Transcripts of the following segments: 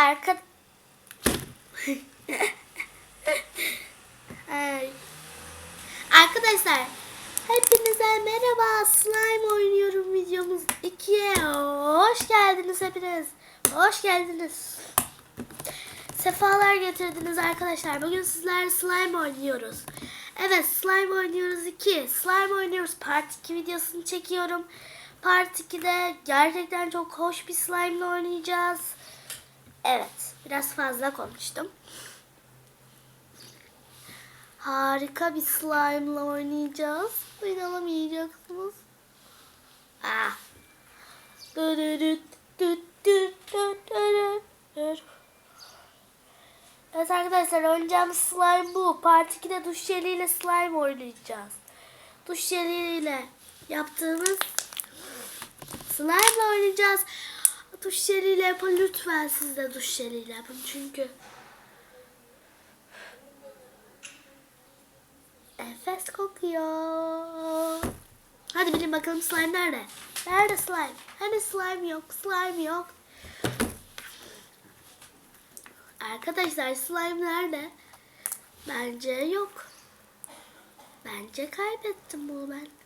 Arka... Arkadaşlar hepinize merhaba. Slime oynuyorum videomuz 2'ye hoş geldiniz hepiniz. Hoş geldiniz. Sefalar getirdiniz arkadaşlar. Bugün sizler slime oynuyoruz. Evet slime oynuyoruz 2 slime oynuyoruz. Part 2 videosunu çekiyorum. Part 2'de gerçekten çok hoş bir slime ile oynayacağız evet biraz fazla konuştum Harika bir slime ile oynayacağız. İnanamayacaksınız. Ah. Evet arkadaşlar oynayacağımız slime bu. Part 2'de duş jeliyle slime oynayacağız. Duş jeliyle yaptığımız slime oynayacağız. Duş jeliyle yapın lütfen siz de duş jeliyle yapın çünkü Enfes kokuyor. Hadi bilin bakalım slime nerede? Nerede slime? Hani slime yok, slime yok. Arkadaşlar slime nerede? Bence yok. Bence kaybettim bunu ben.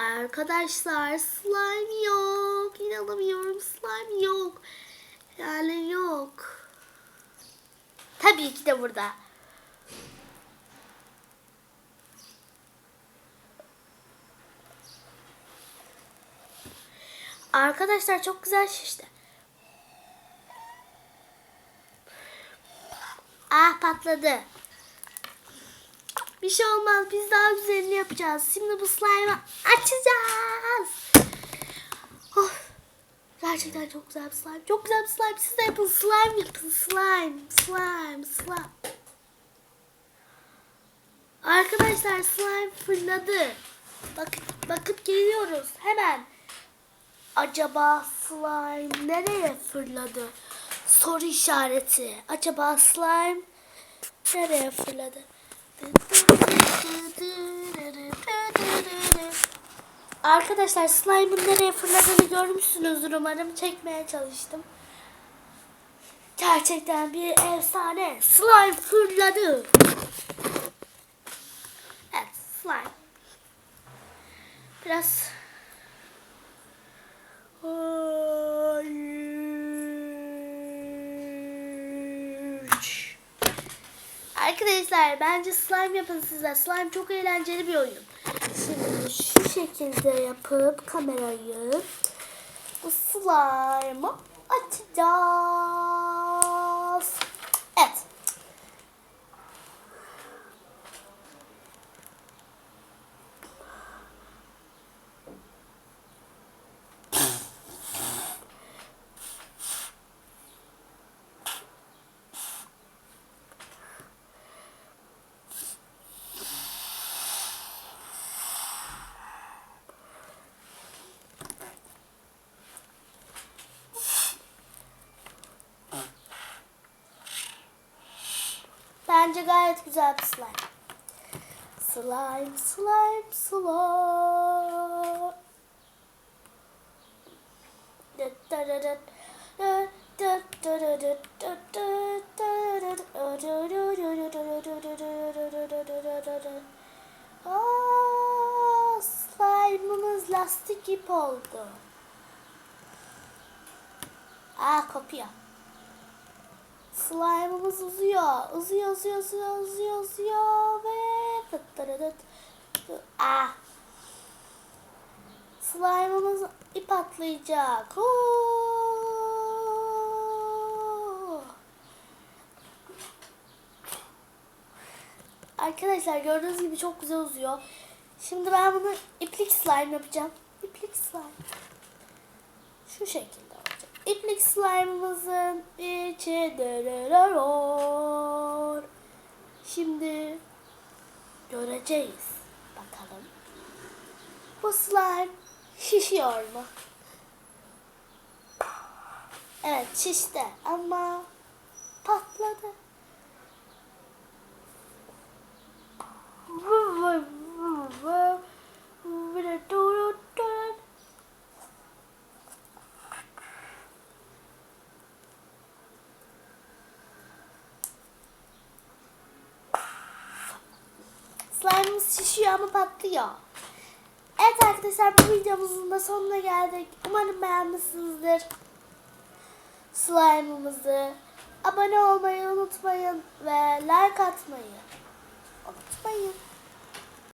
Arkadaşlar slime yok. İnanamıyorum slime yok. Yani yok. Tabii ki de burada. Arkadaşlar çok güzel şişti. Ah patladı. Bir şey olmaz. Biz daha güzelini yapacağız. Şimdi bu slime'ı açacağız. Oh, gerçekten çok güzel bir slime. Çok güzel bir slime. Siz de yapın. Slime yapın. Slime. Slime. Slime. Arkadaşlar slime fırladı. Bak, bakıp geliyoruz. Hemen. Acaba slime nereye fırladı? Soru işareti. Acaba slime nereye fırladı? Arkadaşlar slime'ın nereye fırladığını görmüşsünüzdür umarım. Çekmeye çalıştım. Gerçekten bir efsane. Slime fırladı. Evet slime. Biraz Arkadaşlar bence slime yapın sizler. Slime çok eğlenceli bir oyun. Şimdi şu şekilde yapıp kamerayı bu slime'ı açacağız. Evet. Bence gayet güzel bir slime. Slime, slime, slime. Aa, slime'ımız lastik ip oldu. Aa kopuyor. Slime'ımız uzuyor. Uzuyor, uzuyor, uzuyor, uzuyor, uzuyor ve fıttırıdıt. Ah. Slime'ımız ip atlayacak. Arkadaşlar gördüğünüz gibi çok güzel uzuyor. Şimdi ben bunu iplik slime yapacağım. İplik slime. Şu şekilde. İplik slime'ımızın içi dönüyor. Şimdi göreceğiz. Bakalım. Bu slime şişiyor mu? Evet şişti ama patladı. Slime'ımız şişiyor ama patlıyor. Evet arkadaşlar bu videomuzun da sonuna geldik. Umarım beğenmişsinizdir slime'ımızı. Abone olmayı unutmayın ve like atmayı unutmayın.